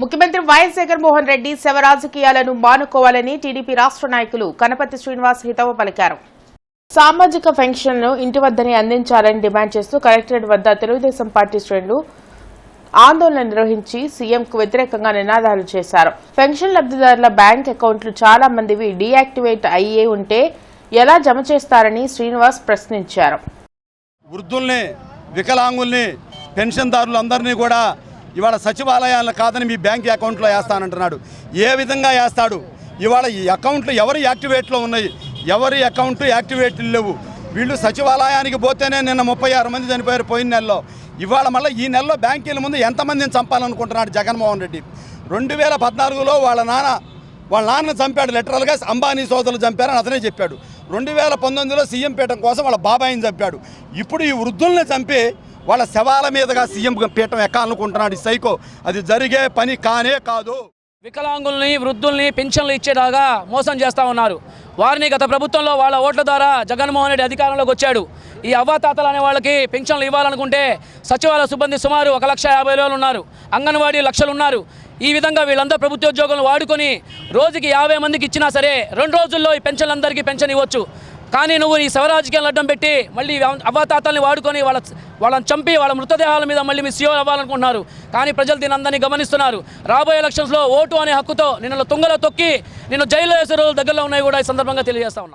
ముఖ్యమంత్రి వైఎస్ జగన్మోహన్ రెడ్డి శవ రాజకీయాలను మానుకోవాలని టీడీపీ రాష్ట్ర నాయకులు కనపతి శ్రీనివాస్ హితవు పలికారు. సామాజిక పెన్షన్ను ఇంటి వద్దనే అందించాలని డిమాండ్ చేస్తూ కలెక్టరేట్ వద్ద తెలుగుదేశం పార్టీ శ్రేణులు ఆందోళన నిర్వహించి సీఎంకు వ్యతిరేకంగా నినాదాలు చేశారు. పెన్షన్ లబ్దిదారుల బ్యాంక్ అకౌంట్లు చాలా మందివి డీయాక్టివేట్ అయ్యే ఉంటే ఎలా జమ చేస్తారని శ్రీనివాస్ ప్రశ్నించారు. వృద్ధుల్ని వికలాంగుల్ని పెన్షన్దారులందరినీ కూడా ఇవాళ సచివాలయాలను కాదని మీ బ్యాంక్ అకౌంట్లో వేస్తానంటున్నాడు. ఏ విధంగా వేస్తాడు? ఇవాళ ఈ అకౌంట్లు ఎవరి యాక్టివేట్లో ఉన్నాయి? ఎవరి అకౌంట్ యాక్టివేట్లు లేవు? వీళ్ళు సచివాలయానికి పోతేనే నిన్న ముప్పై ఆరు మంది చనిపోయారు పోయిన నెలలో. ఇవాళ మళ్ళీ ఈ నెలలో బ్యాంకీల ముందు ఎంతమందిని చంపాలనుకుంటున్నాడు జగన్మోహన్ రెడ్డి? రెండు వేల పద్నాలుగులో వాళ్ళ నాన్న వాళ్ళ నాన్న చంపాడు లిటరల్గా అంబానీ సోదరులు చంపారని అతనే చెప్పాడు. రెండు వేల పంతొమ్మిదిలో సీఎం పీఠం కోసం వాళ్ళ బాబాయిని చంపాడు. ఇప్పుడు ఈ వృద్ధుల్ని చంపి వాళ్ళ శవాల మీదుగా సీఎం పీఠం ఎక్కాలనుకుంటున్నాడు. ఈ సైకో అది జరిగే పని కానే కాదు. వికలాంగుల్ని వృద్ధుల్ని పెన్షన్లు ఇచ్చేలాగా మోసం చేస్తూ ఉన్నారు. వారిని గత ప్రభుత్వంలో వాళ్ళ ఓట్ల ద్వారా జగన్మోహన్ రెడ్డి అధికారంలోకి వచ్చాడు. ఈ అవ్వాతాతలు అనే వాళ్ళకి పెన్షన్లు ఇవ్వాలనుకుంటే సచివాలయ సిబ్బంది సుమారు ఒక లక్ష యాభై వేలు ఉన్నారు. అంగన్వాడీ లక్షలు ఉన్నారు. ఈ విధంగా వీళ్ళందరూ ప్రభుత్వ ఉద్యోగులను వాడుకొని రోజుకి యాభై మందికి ఇచ్చినా సరే రెండు రోజుల్లో ఈ పెన్షన్లందరికీ పెన్షన్ ఇవ్వచ్చు. కానీ నువ్వు ఈ శవరాజకీయాలను అడ్డం పెట్టి మళ్ళీ అవ్వాతాతల్ని వాడుకొని వాళ్ళ వాళ్ళని చంపి వాళ్ళ మృతదేహాల మీద మళ్ళీ మీ సీఓ అవ్వాలనుకుంటున్నారు. కానీ ప్రజలు దీని అందరినీ గమనిస్తున్నారు. రాబోయే ఎలక్షన్స్లో ఓటు అనే హక్కుతో నిన్ను తుంగలో తొక్కి నిన్ను జైల్లో వేసే రోజులు దగ్గరలో ఉన్నాయి కూడా ఈ సందర్భంగా తెలియజేస్తా